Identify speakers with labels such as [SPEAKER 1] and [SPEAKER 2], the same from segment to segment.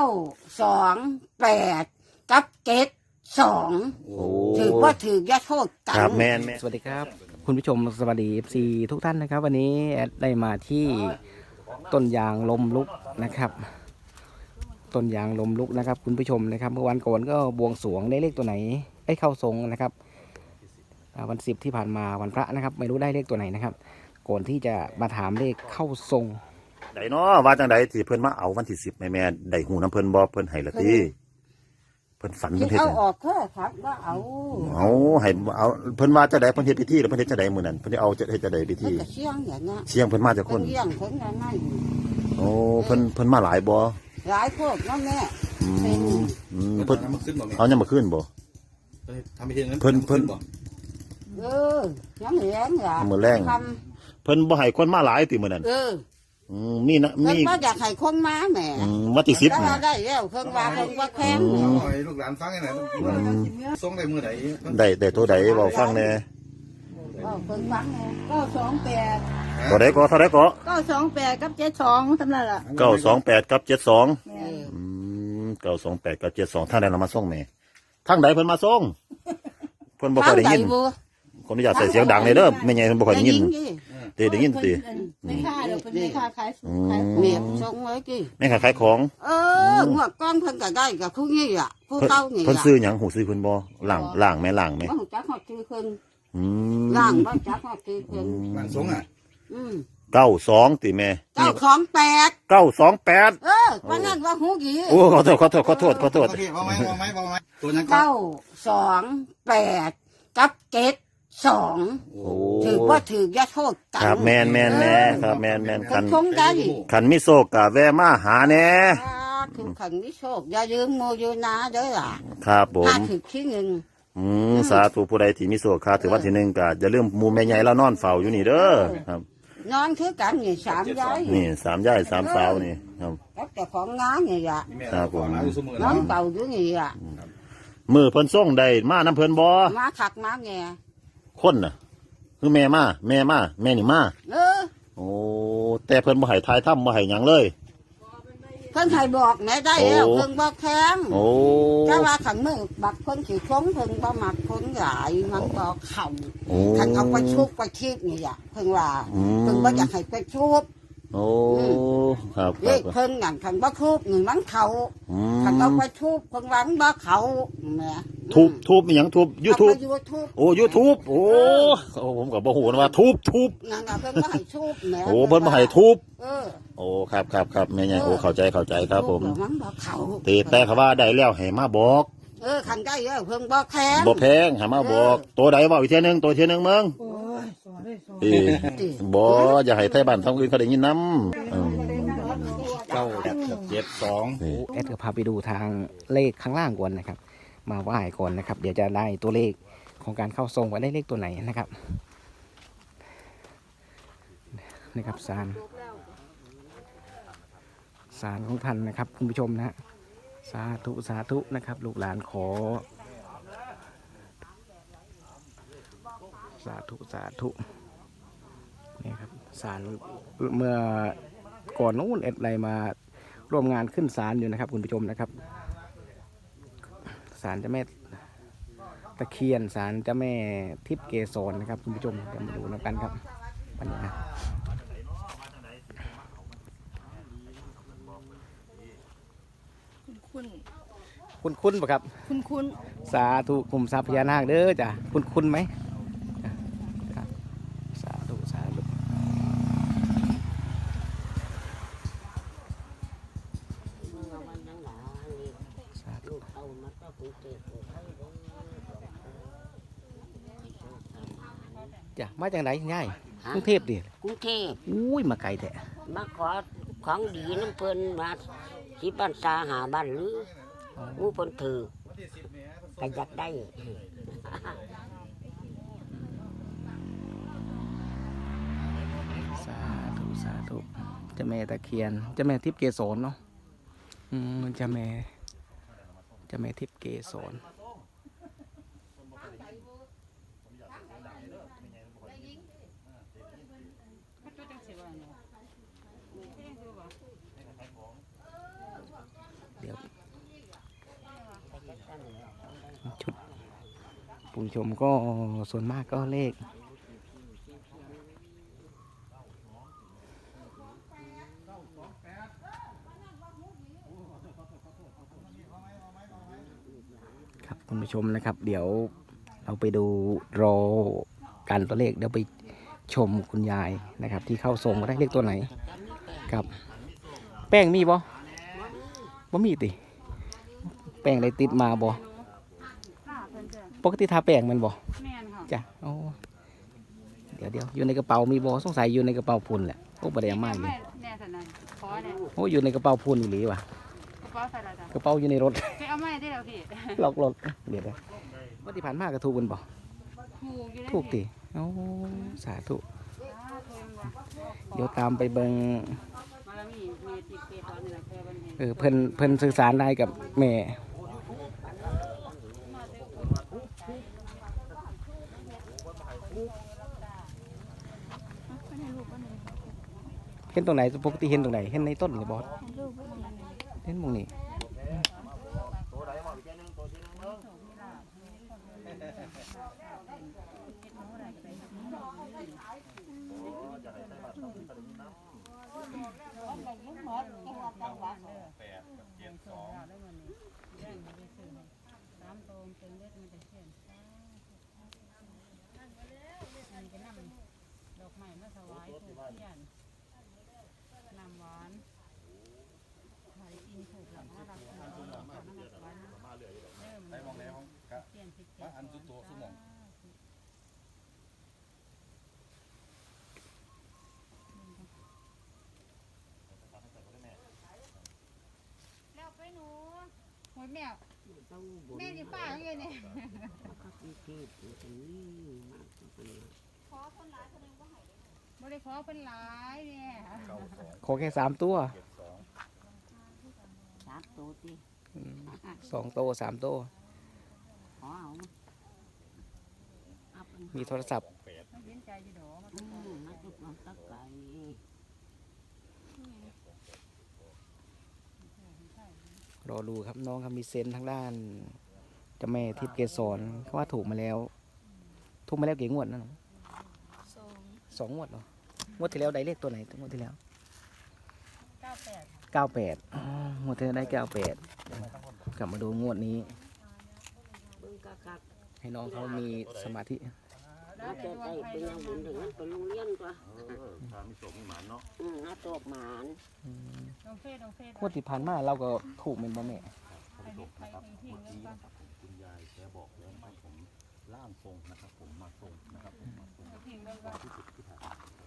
[SPEAKER 1] าสองแปดกับเจ็ดสอง
[SPEAKER 2] โอ้
[SPEAKER 1] ถือว่าถือยาโทษกัน
[SPEAKER 2] ครับแมนแมน
[SPEAKER 3] สวัสดีครับ คุณผู้ชมสวัสดี FC ทุกท่านนะครับ วันนี้แอดได้มาที่ต้นยางลมลุกนะครับต้นยางลมลุกนะครับ คุณผู้ชมนะครับเมื่อวันก่อนก็บวงสรวงได้เลขตัวไหนได้เข้าทรงนะครับอ่าวันสิบที่ผ่านมาวันพระนะครับ ไม่รู้ได้เลขตัวไหนนะครับ ก่อนที่จะมาถามเลขเข้าทรง
[SPEAKER 2] ไดเนาะว่าจังไดที่เพิ่นมาเอาวันที่สิบแม่แม่ได้หูน้ำเพิ่นบ่เพิ่นให้ละติเพิ่นฝัน
[SPEAKER 1] ที่
[SPEAKER 2] เพิ่นเฮ็ด
[SPEAKER 1] เอา
[SPEAKER 2] หยัง
[SPEAKER 1] ออกเพื่อครับว่าเอา
[SPEAKER 2] เอาให้เอาเพิ่นว่าจะได้เพิ่นเฮ็ดพิธีแล้วเพิ่นเฮ็ดจะได้มื้อนั้นเพิ่นสิเอาจะเฮ็ดจะได้พิ
[SPEAKER 1] มัน
[SPEAKER 2] ธี
[SPEAKER 1] ก็เชี่ยงอย่างนี้
[SPEAKER 2] เสียงเพิ่นมาจากค
[SPEAKER 1] เพิ่
[SPEAKER 2] น
[SPEAKER 1] นเลี้ยงเพิ่นอะไรนั่น
[SPEAKER 2] โอ้เพิ่นเพิ่นมาหลายบ่
[SPEAKER 1] หลายพวกเนาะแม่
[SPEAKER 2] อื
[SPEAKER 1] เป็น
[SPEAKER 2] มอืม
[SPEAKER 4] เพิ่
[SPEAKER 2] เพิ่
[SPEAKER 4] น
[SPEAKER 2] น
[SPEAKER 4] ทำขึ้นบ่แม่
[SPEAKER 2] เอายังมาขึ้นบ่
[SPEAKER 4] ทำไปเทียนนั้น
[SPEAKER 2] เพิ่นเพิ่น
[SPEAKER 4] บ่
[SPEAKER 1] เออยังแรงล่ะ
[SPEAKER 2] มื้อแรง
[SPEAKER 1] ท
[SPEAKER 2] เพิ่นบ่ให้คนมาหลายติมื้อนั้นำ
[SPEAKER 1] เออ
[SPEAKER 2] อืมมีนะ
[SPEAKER 1] เพิ่น
[SPEAKER 2] มี
[SPEAKER 1] ก็อยากให้คนมาแหม่
[SPEAKER 2] อืมวันที่สิบ
[SPEAKER 1] แต่
[SPEAKER 2] นี่
[SPEAKER 1] ว่าได้แล้วเพิ่นว่าเพิ่นว่าแข็ง
[SPEAKER 2] อืม
[SPEAKER 4] เอาให้ลูกหลานฟังให้หน่อยส่งได้มื้อใดเพิ่น
[SPEAKER 2] ได้ได้ตัวใดเว้าฟังแหน่
[SPEAKER 1] ว่าเพิ่นฟังแหน่
[SPEAKER 5] เก้าสองแปด
[SPEAKER 2] ตัวใดก็เท่าใดก็
[SPEAKER 5] เก้าสองแปดกับเจ็ดสองทำนั่นล่ะ
[SPEAKER 2] 928กับ72
[SPEAKER 1] เออ
[SPEAKER 2] อืม928กับ72ทางใดเรามาส่งแม่ทางใดเพิ่นมาส่งเพิ่นบ่ค่อยได้ยิน
[SPEAKER 1] ฟังบ่
[SPEAKER 2] ขออนุญาตใส่เสียงดังเลยเด้อแม่ใหญ่เพิ่นบ่ค่อยได้ยิน
[SPEAKER 1] ดิ
[SPEAKER 2] ติได้ยินติ
[SPEAKER 5] ไม่ค่าเดี๋ยวเป็นไม่ค่าขาย
[SPEAKER 2] อืม
[SPEAKER 5] ขายข
[SPEAKER 1] เมีย
[SPEAKER 5] อง
[SPEAKER 1] ส่งไว้กี่
[SPEAKER 2] แม่ค้าขายของ
[SPEAKER 1] เอองวดก้อนเพิ่นก็ได้กับผู้นี้อะผู้
[SPEAKER 2] เพิ่น
[SPEAKER 1] เก่านี่
[SPEAKER 2] เพิ่น
[SPEAKER 1] อะ
[SPEAKER 2] ซื้อหยังหูซื้อเพิ่นบ่ล่างล่างแม่ล่างแม่
[SPEAKER 1] บ่ฮู้จักฮอดชื่อเพิ่น
[SPEAKER 2] อืม
[SPEAKER 1] ล่างบ่จักฮอดชื่อเพิ่น
[SPEAKER 4] หลานส่งอะ
[SPEAKER 1] อืม
[SPEAKER 2] 92ติแม่
[SPEAKER 1] เก้าของแปด
[SPEAKER 2] 928
[SPEAKER 1] เออวันนั้นว่าหูกี่
[SPEAKER 2] โอ้ขอโทษขอโทษขอโทษขอโทษ
[SPEAKER 4] เาไหมเอาไหมเอาไหมตัวนั้นก็
[SPEAKER 1] เก้าสองแปดกับเจ็ด สอง
[SPEAKER 2] โอ้
[SPEAKER 1] ถือว่าถือยาโทษกัน
[SPEAKER 2] ครับแม่นแม่นแม่ครับแม่นแม่น
[SPEAKER 1] ค
[SPEAKER 2] คั
[SPEAKER 1] น
[SPEAKER 2] น
[SPEAKER 1] คงได้
[SPEAKER 2] คันมีโซกะแวะมาหาแน่
[SPEAKER 1] อ่าถึงขันนิโชคอย่าลืมโมโยนาเด้อล่ะ
[SPEAKER 2] ครับผม
[SPEAKER 1] ถ้าถึงที่หนึ่ง
[SPEAKER 2] อืมสาธุผู้ใดที่มีโซคาถือวันที่หนึ่งก็อย่าลืมหมูแม่ใหญ่แล้วนอนเฝ้าอยู่นี่เด้อครับ
[SPEAKER 1] นอนคือกันนี่สามย้าย
[SPEAKER 2] นี่สามย่ายสามสาวนี่ครับ
[SPEAKER 1] กับเจ้าของงานนี่ล่ะ
[SPEAKER 4] แม่
[SPEAKER 2] ครับผม
[SPEAKER 4] ขออยู่เสมอน
[SPEAKER 1] อน
[SPEAKER 4] นะ
[SPEAKER 1] เป่าอยู่นี่ล่ะ
[SPEAKER 2] มือเพิ่นส่งได้มาน้ำเพิ่นบ่
[SPEAKER 1] มาขักมาแง่
[SPEAKER 2] คนน่ะ คือแม่มาแม่มาแม่นี่มา
[SPEAKER 1] เออ
[SPEAKER 2] โอ้แต่เพิ่นบ่ให้ทายถ้ำบ่ให้หยังเลย
[SPEAKER 1] เพิ่นให้บอกแม่ได้แล้ว
[SPEAKER 2] โอ้
[SPEAKER 1] เพิ่นบอกแข็ง
[SPEAKER 2] โอ้
[SPEAKER 1] ถ้าว่าขังมือบักคนขี่คงเพิ่งบ่มักคนหลายมันบอกเข่า
[SPEAKER 2] โอ้
[SPEAKER 1] ขันเอาไปชุบไปคิดนี่อะเพิ่งว่า
[SPEAKER 2] อืม
[SPEAKER 1] เพิ่งบ่อยากให้ไปชุบ
[SPEAKER 2] โอ้ครับค
[SPEAKER 1] เล
[SPEAKER 2] รับ
[SPEAKER 1] ขเพิ่งนั่นขันบ่ชุบนี่มันเขา
[SPEAKER 2] อื
[SPEAKER 1] ขันเอา
[SPEAKER 2] ม
[SPEAKER 1] ไปชุบเพิ่งหวังบ่เขาแหม่
[SPEAKER 2] ทุบทุบมีหยังทุบ YouTube
[SPEAKER 1] ยูทูบ
[SPEAKER 2] โอ้ YouTube โอ้โอ้ผมก็บ่ฮู้นะว่าทุบทุบ
[SPEAKER 1] นั่นน่ะเพิ่งบ่ให้ชุบแหม่
[SPEAKER 2] โอ้เพิ่นบ่ให้ทุบ
[SPEAKER 1] เออ
[SPEAKER 2] โอ้ครับครับครับแม่ใหญ่โอ้เข้าใจเข้าใจครับ ผม
[SPEAKER 1] ทุมันบ่เขา
[SPEAKER 2] ตีแต่เขาว่าได้แล้วให้มาบอก
[SPEAKER 1] เออขันได้แล้วเพิ่งบ่แข็ง
[SPEAKER 2] บ่แพงให้มาบอกตัวใดเว่าอีกเทียหนึงตัวเทียหนึงเมือง
[SPEAKER 5] โอ้ยสอนได้สอน
[SPEAKER 2] เอ้บ่อย่าให้ไทบ้านท้องอื่นเขาได้ยินนำอืม
[SPEAKER 4] เก้าแปดเจ็ดสอง
[SPEAKER 2] นี่
[SPEAKER 3] แอดก็พาไปดูทางเลขข้างล่างก่อนนะครับ มาไหว้ก่อนนะครับ เดี๋ยวจะได้ตัวเลขของการเข้าทรงว่าได้เลขตัวไหนนะครับนะครับสารสารของท่านนะครับคุณผู้ชมนะฮะสาธุสาธุนะครับ ลูกหลานขอ สาธุสาธุนี่ครับสารเมื่อก่อนนู้นเอ็ดไรมาร่วมงานขึ้นศาลอยู่นะครับ คุณผู้ชมนะครับ ศาลเจ้าแม่ตะเคียนศาลเจ้าแม่ทิพย์เกษรนะครับคุณผู้ชมเดี๋ยวมาดูนะกันครับวันนี้นะ
[SPEAKER 5] คุณ
[SPEAKER 3] คุณคุณปะครับ
[SPEAKER 5] คุณคุณ
[SPEAKER 3] สาธุกลุ่มทรัพย์พญานาคเด้อจ้ะคุณคุณไหมจ้ะสาธุสาธุสาธุ จ้ะมาจากไหนย่ายกรุงเทพดิ
[SPEAKER 1] กรุงเทพ
[SPEAKER 3] อุ้ยมาไกลแท้
[SPEAKER 1] มาขอของดีน้ำเพิ่นมาสิบ้านซาหาบ้านหรืองูเพิ่นถือก็อยากได้
[SPEAKER 3] สาธุสาธุเจ้าแม่ตะเคียนเจ้าแม่ทิพย์เกษรเนาะอืมเจ้าแม่เจะแม่ทิพย์เกสรเดี๋ยวชุดผู้ชมก็ส่วนมากก็เลข ชมนะครับ เดี๋ยวเราไปดูรอกันตัวเลขเดี๋ยวไปชมคุณยายนะครับ ที่เข้าทรงว่าได้เลขตัวไหนครับ แป้งมีบ่บ่มีติ แป้งได้ติดมาบ่
[SPEAKER 5] ค่ะเพิ่นจ้ะ
[SPEAKER 3] ปกติทาแป้งแมันบ่
[SPEAKER 5] แม่นค่ะ
[SPEAKER 3] จ้ะโอ้เดี๋ยวเดี๋ยวอยู่ในกระเป๋ามีบ่สงสัยอยู่ในกระเป๋าพุ่นแหละโอ้บ่ได้เอามาอยู่
[SPEAKER 5] แน่สันนั้นขอเนี่ย
[SPEAKER 3] โอ้อยู่ในกระเป๋าพุ่นอีหลีว่ะ
[SPEAKER 5] ก ระเป๋าใส่ละจ้ะ
[SPEAKER 3] กระเป๋าอยู่ในรถ
[SPEAKER 5] ไปเอาไม้ได้แล้วพี่
[SPEAKER 3] ล็อกรถเดี๋ยวเดี๋ยววันที่ผ่านมาก็ถูกกันบ่
[SPEAKER 5] ถูกอยู่ได้
[SPEAKER 3] ถูกติโอ้สาธุ
[SPEAKER 5] ถูกว่ะ
[SPEAKER 3] เดี๋ยวตามไปเบิง
[SPEAKER 5] มาแล้วมีเมติเปตอนนี้แหละเพื่อบันเห็น
[SPEAKER 3] เออเพิ่นเพิ่นสื่อสารได้กับแม่เห็นตรงไหนปกติเห็นตรงไหนเห็นในต้นหรือบอสเห็นหมองนี้
[SPEAKER 5] น้ำโตมเป็นเล็ดมันจะเขียนมันจะนำดอกไม้มาถวายถูกเทียนน้ำหวานไข่กินถูกหลังว่ารักเราน้ำหวานเริ่ม
[SPEAKER 4] ไปมองแล้ว ครับ
[SPEAKER 5] เทียนสิบเจ็
[SPEAKER 4] มา
[SPEAKER 5] ด
[SPEAKER 4] อันสุดตัวสมอง
[SPEAKER 5] แล้วไปหนูโอ้ยแม่แม่นี่ป้าเงี้ยเนี่ยบ่ได้ขอเพิ่นหลายเนี่ย
[SPEAKER 3] ขอแค่สามตัว
[SPEAKER 1] สามตัวสิ
[SPEAKER 3] อืมสองโตสามโต
[SPEAKER 1] ขอเอาเอาเป็น
[SPEAKER 3] มีโทรศัพท์
[SPEAKER 5] มันเย็นใจอยู่ดอกมัน
[SPEAKER 1] อืมมาจุกมาตะไคร้
[SPEAKER 3] รอดูครับน้องครับมีเซนส์ทางด้านเจะแม่ทิพย์เกสรเขาว่าถูกมาแล้ว ถูกมาแล้วกี่งวดนะหนูสองงวดเหรองวดที่แล้วได้เลขตัวไหนงวดที่แล้ว
[SPEAKER 5] เก้าแปด
[SPEAKER 3] เก้าแปดงวดที่แล้วได้เก้าแปดกลับมาดูงวดนี้
[SPEAKER 1] เบิ่งกักกัก
[SPEAKER 3] ให้น้องเขามีสมาธิ
[SPEAKER 1] น่าจะได้เป็นอย่างบุญถึงนั้นไปโรงเรียนตัว
[SPEAKER 2] ถ้ามีโศกมีหมานเนาะ
[SPEAKER 1] อืมน่าตกหมาน
[SPEAKER 5] ลงเฟซลงเฟซ
[SPEAKER 3] งวดที่ผ่านมาเราก็ถูกเป็นบ่แม่
[SPEAKER 5] ไปดิไปทิ้งทิ้งแล้วก็
[SPEAKER 2] คุณยายแกบอกแล้วนะครับผมร่างทรงนะครับ ผมมาทรงนะครับผมมาทรง
[SPEAKER 5] ทิ้งแล้วก็
[SPEAKER 2] ที่สุดที่ผ่านมา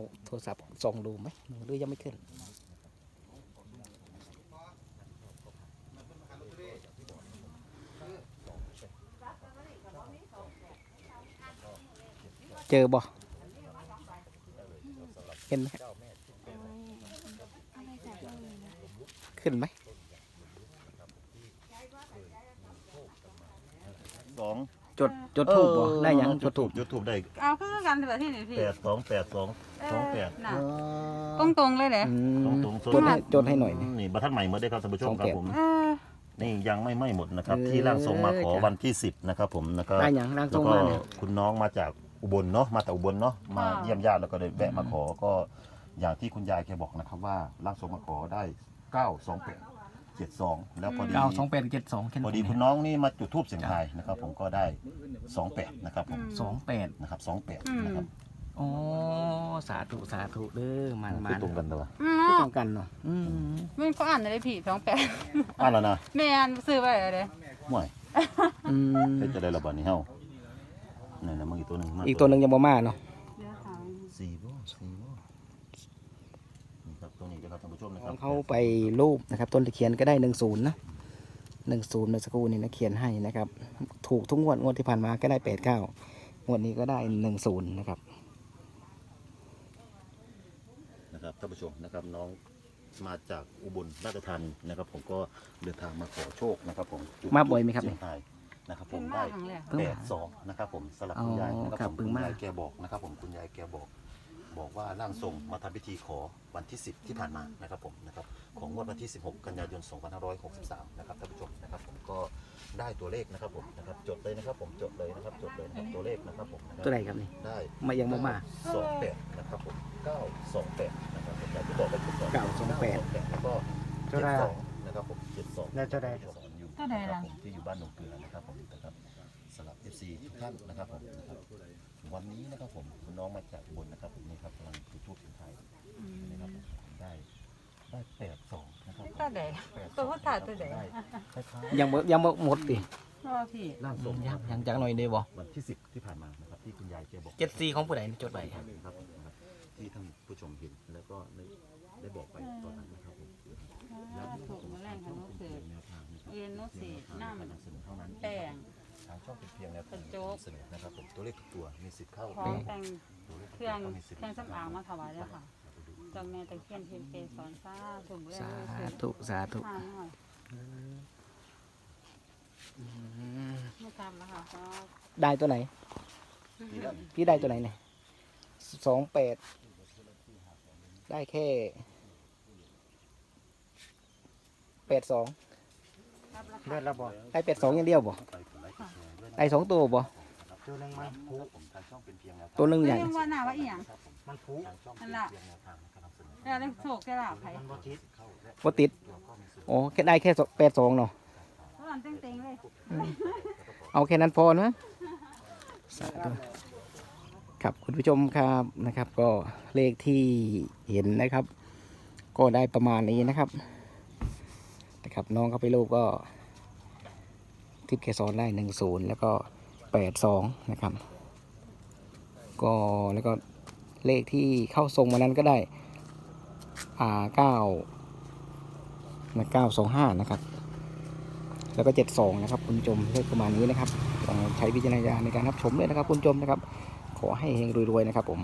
[SPEAKER 3] เอาโทรศัพท์ส่องดูไหมหรือยังไม่ขึ้น เจอบ่เห็นไหมขึ้นไหม
[SPEAKER 2] สอง
[SPEAKER 3] จดจดถูกบ่ได้ยังจดถูก
[SPEAKER 2] จุดถูกได้
[SPEAKER 5] เอาคือ กันแบบที่นี่พี่
[SPEAKER 2] แปดสองแปดสองสองแปด
[SPEAKER 5] น่ะตรงตรงๆเลยเด้
[SPEAKER 3] อื
[SPEAKER 2] ตรง
[SPEAKER 3] ม
[SPEAKER 2] ตรง
[SPEAKER 3] จดให้จดให้หน่อย
[SPEAKER 2] นี่บัตรท่านใหม่เมื่อได้ครับท่านผู้ชมครับผม
[SPEAKER 5] เออ
[SPEAKER 2] นี่ยังไม่ไหม้หมดนะครับ
[SPEAKER 3] เออ
[SPEAKER 2] ที่ร่างทรงมาขอ
[SPEAKER 3] จ้ะ
[SPEAKER 2] วันที่สิบนะครับผมแล้วก็
[SPEAKER 3] ได้ยังร่างท
[SPEAKER 2] แล้
[SPEAKER 3] ร
[SPEAKER 2] ว
[SPEAKER 3] ง
[SPEAKER 2] ก็
[SPEAKER 3] มาเนี่ย
[SPEAKER 2] คุณน้องมาจากอุบลเนาะมาจากอุบลเนาะมาเยี่ยมญาติแล้วก็เลยแวะมาขอก็อย่างที่คุณยายแกบอกนะครับว่าร่างทรงมาขอได้เก้าสองแปด เจ็ดสองแล้วพอดี
[SPEAKER 3] เก้าสองแปดเจ็ดสองแค่
[SPEAKER 2] พอดีคุณน้องนี่มาจุดทูบเสียงทายนะครับ ผมก็ได้สองแปดนะครับผม
[SPEAKER 3] สองแปด
[SPEAKER 2] นะครับสองแปดนะครับ
[SPEAKER 3] อ๋อสาธุสาธุเด้อมันมั
[SPEAKER 2] คือนตรงกันเลยวะ
[SPEAKER 5] อื
[SPEAKER 3] คือ
[SPEAKER 5] ม
[SPEAKER 3] ตรงกันเนาะอืม
[SPEAKER 5] มันก็อ่านได้พี่สองแปด
[SPEAKER 2] อ่านแล้วนะ
[SPEAKER 5] แม่อ่านซื้อไว้เลย
[SPEAKER 2] ห่วย
[SPEAKER 3] อืม
[SPEAKER 2] เฮ็ดจะได้ระบาดนี้เฮานี่นะมึงอีกตัวหนึงมา
[SPEAKER 3] อีกตัวหนึ่งยังบ่มาเนาะ
[SPEAKER 2] สี่บ่สี่บ่ นี่ครับตัวนี้นะครับท่านผู้ชมนะครับ
[SPEAKER 3] เขาไปรูปนะครับ ต้นตะเคียนก็ได้หนึ่งศูนย์นะหนึ่งศูนย์เมื่อสักครู่นี้นะเขียนให้นะครับ ถูกทุกงวดงวดที่ผ่านมาก็ได้แปดเก้างวดนี้ก็ได้หนึ่งศูนย์นะครับ
[SPEAKER 2] นะครับท่านผู้ชมนะครับน้องมาจากอุบลราชธานีนะครับ ผมก็เดินทางมาขอโชคนะครับ ผมจุด
[SPEAKER 3] มาบ่อยไหมครับ
[SPEAKER 2] เสียงทายนะครับผ
[SPEAKER 5] เพิ่ง
[SPEAKER 2] ม
[SPEAKER 5] มา
[SPEAKER 2] ได้
[SPEAKER 5] ครั้งแรก
[SPEAKER 3] เพิ่ง
[SPEAKER 2] แป
[SPEAKER 3] มา
[SPEAKER 2] ดสองนะครับ ผมสลับ
[SPEAKER 3] อ๋อ
[SPEAKER 2] คุณยายนะค
[SPEAKER 3] ครั
[SPEAKER 2] รั
[SPEAKER 3] บบ
[SPEAKER 2] ผม
[SPEAKER 3] เพิ่ง
[SPEAKER 2] คุณ
[SPEAKER 3] มา
[SPEAKER 2] ยายแกบอกนะครับ ผมคุณยายแกบอก บอกว่าร่างทรงมาทำพิธีขอวันที่ 10 ที่ผ่านมานะครับผมนะครับของงวดวันที่ 16 กันยายน 2563 นะครับท่านผู้ชมนะครับผมก็ได้ตัวเลขนะครับผมนะครับจดเลยนะครับผมจดเลยนะครับจดเลยนะครับตัวเลขนะครับผมนะครับ
[SPEAKER 3] ตัวไหนครับนี่
[SPEAKER 2] ได้
[SPEAKER 3] มายังบ่มา
[SPEAKER 2] สองแปดนะครับผมเก้าสองแปดนะครับผมอยากจะบอกไปทุกคน
[SPEAKER 3] เก้าสองแปด
[SPEAKER 2] แล้วก็เจ็ดสองนะครับผมเจ็ดสอง
[SPEAKER 3] แล้วเท่าใด
[SPEAKER 2] อยู่
[SPEAKER 5] เท่าใดล่ะ
[SPEAKER 2] นะครับผมที่อยู่บ้านหนองเกลือนะครับผมนะครับสำหรับ FC ทุกท่านนะครับผมนะครับ วันนี้นะครับผมคุณน้องมาจากอุบนนะครับผมนี่ครับกำลังจุดทูบถึงไทยนะครับผมได้ได้แปดสองนะครับผม
[SPEAKER 5] ตัวใด
[SPEAKER 2] แปดส
[SPEAKER 5] ตั
[SPEAKER 2] อ
[SPEAKER 5] ว
[SPEAKER 2] ง
[SPEAKER 5] ผู้ถ่ายตัวใด
[SPEAKER 2] ได้คล้าย
[SPEAKER 3] ยังบ่ยังบ่หมดดิ
[SPEAKER 5] รอพี่
[SPEAKER 2] ๆร่างทรง
[SPEAKER 3] ยังยังจักหน่อยเดียวบ่
[SPEAKER 2] วันที่สิบที่ผ่านมานะครับที่คุณยายแกบอก
[SPEAKER 3] เจ็ดสี่ของผู้ใดจดไปครับ
[SPEAKER 2] ครับผมนะครับที่ท่านผู้ชมเห็นแล้วก็ได้ได้บอกไปตอนนั้นนะครับผม
[SPEAKER 5] ถูกมาแรงค่ะน้องสืบ
[SPEAKER 2] แนวทางนะครับ
[SPEAKER 5] เรียนน้องสืบน้
[SPEAKER 2] การนำเสนอเท่านั้นำ
[SPEAKER 5] แป้ง
[SPEAKER 2] ทางช่องเป็นเพียงแนวทาง
[SPEAKER 5] เป็นโจ๊ก
[SPEAKER 2] นำเสนอนะครับผมตัวเลขทุกตัวมีสิทธิ์เข้า
[SPEAKER 5] พร้อมแต่ง
[SPEAKER 2] ตัวลข
[SPEAKER 5] เค
[SPEAKER 2] ทุก
[SPEAKER 5] รื่อง
[SPEAKER 2] ตัวมีสิทธิ์
[SPEAKER 5] เครื่องสำอางมาถวายด้วยค่ะเจ้าแม่ตะเคียนเทียนเกสรซ่าถุงเล่
[SPEAKER 3] สา
[SPEAKER 5] สืบ
[SPEAKER 3] ธุสาธุ
[SPEAKER 5] ทานหน่อยไม่ทำแล้วค่ะก็
[SPEAKER 3] ได้ตัวไหน
[SPEAKER 2] นี่แหละ
[SPEAKER 3] พี่ได้ตัวไหนเนี่ยสองแปดได้แค่แปดสอง
[SPEAKER 5] รับรา
[SPEAKER 6] เลื
[SPEAKER 5] คา
[SPEAKER 6] อดระบอด
[SPEAKER 3] ได้แปดสองอย่างเดียวบ่
[SPEAKER 2] ไปกดไลค์กดแชร์ด้วยนะ
[SPEAKER 3] ได้สองตัวบ่
[SPEAKER 6] ตัวหนึงมัน
[SPEAKER 2] ค
[SPEAKER 6] ผู
[SPEAKER 2] รับผมทางช่องเป็นเพียงแนวทาง
[SPEAKER 3] ตัวหนึ่ง
[SPEAKER 5] เรี
[SPEAKER 3] ใหญ่
[SPEAKER 5] ยกว่าหน้าว่าอีหยัง
[SPEAKER 2] ครับผม
[SPEAKER 6] มันผู
[SPEAKER 2] ทางช่องเป็น
[SPEAKER 5] นั่นล่ะ
[SPEAKER 2] เพียงแนวทางในการนำเสนอ
[SPEAKER 5] แล้วได้โศกได้ลาบไผ
[SPEAKER 6] มันบอทิศ
[SPEAKER 2] เข้าและ
[SPEAKER 3] บ่ติด
[SPEAKER 2] ตัวก็มีสิทธิ์
[SPEAKER 3] โอ้แค่ได้แค่แปดสองเนาะ
[SPEAKER 5] ตอนเต็งๆเลย
[SPEAKER 3] เอาแค่นั้นพอนะสาธุครับคุณผู้ชมครับนะครับ ก็เลขที่เห็นนะครับ ก็ได้ประมาณนี้นะครับนะครับ น้องเขาไปรูปก็ ทิพย์เคซอนได้หนึ่งศูนย์แล้วก็แปดสองนะครับ ก็แล้วก็เลขที่เข้าทรงมานั้นก็ได้อ่าเก้านะเก้าสองห้านะครับ แล้วก็เจ็ดสองนะครับ คุณผู้ชมเลขประมาณนี้นะครับลองใช้วิจารณญาณในการรับชมด้วยนะครับ คุณผู้ชมนะครับ ขอให้เฮงรวยๆนะครับผม